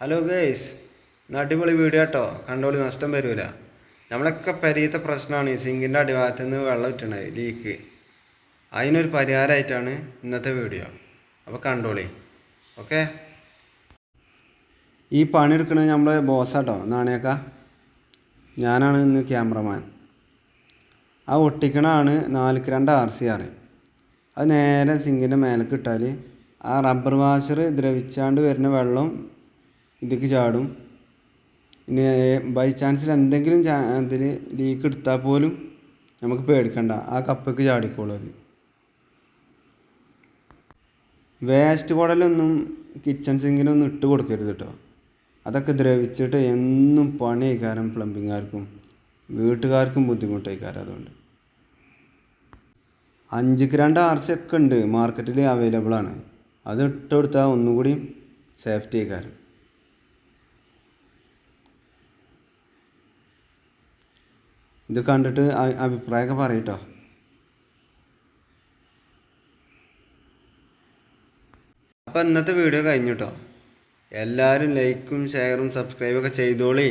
Hello guys അടിപൊളി video കേട്ടോ കണ്ടോളി നഷ്ടം വരൂല. നമ്മളൊക്കെ പരിയത്തെ പ്രശ്നമാണ് ഈ സിങ്കിന്റെ അടിഭാഗത്ത് നിന്ന് വെള്ളം ഇട്ടണത് ലീക്ക് അതിനൊരു പരിഹാരമായിട്ടാണ് ഇന്നത്തെ വീഡിയോ അപ്പോൾ കണ്ടോളി. ഓക്കെ ഈ പണി എടുക്കുന്നത് നമ്മളെ ബോസാട്ടോ നാണയക്ക ഞാനാണ് ഇന്ന് ക്യാമറമാൻ ആ ഒട്ടിക്കണതാണ് നാലുക്ക് രണ്ട് ആർ സി ആറ് അത് നേരെ സിങ്കിന്റെ മേലേക്ക് ഇട്ടാൽ ആ റബ്ബർ വാഷർ ദ്രവിച്ചാണ്ട് വരുന്ന വെള്ളം ഇതിക്ക് ചാടും. ഇനി ബൈ ചാൻസിൽ എന്തെങ്കിലും ഇതിൽ ലീക്ക് എടുത്താൽ പോലും നമുക്ക് പേടിക്കണ്ട. ആ കപ്പയ്ക്ക് ചാടിക്കോളും അത് വേസ്റ്റ് കുടലൊന്നും കിച്ചൺ സിങ്കിനൊന്നും ഇട്ട് കൊടുക്കരുത് കേട്ടോ അതൊക്കെ ദ്രവിച്ചിട്ട് എന്നും പണി കാരണം പ്ലംബിങ്ങുകാർക്കും വീട്ടുകാർക്കും ബുദ്ധിമുട്ടായിക്കാരം അതുകൊണ്ട്. അഞ്ചിക്ക് രണ്ട് ആർ സി ഒക്കെ ഉണ്ട്. മാർക്കറ്റിൽ അവൈലബിൾ ആണ്. അത് ഇട്ട് കൊടുത്താൽ ഒന്നുകൂടി സേഫ്റ്റി ആയിക്കാരം ഇത് കണ്ടിട്ട് അഭിപ്രായമൊക്കെ പറയട്ടോ. അപ്പോൾ ഇന്നത്തെ വീഡിയോ കഴിഞ്ഞു കേട്ടോ എല്ലാവരും ലൈക്കും ഷെയറും സബ്സ്ക്രൈബൊക്കെ ചെയ്തോളി.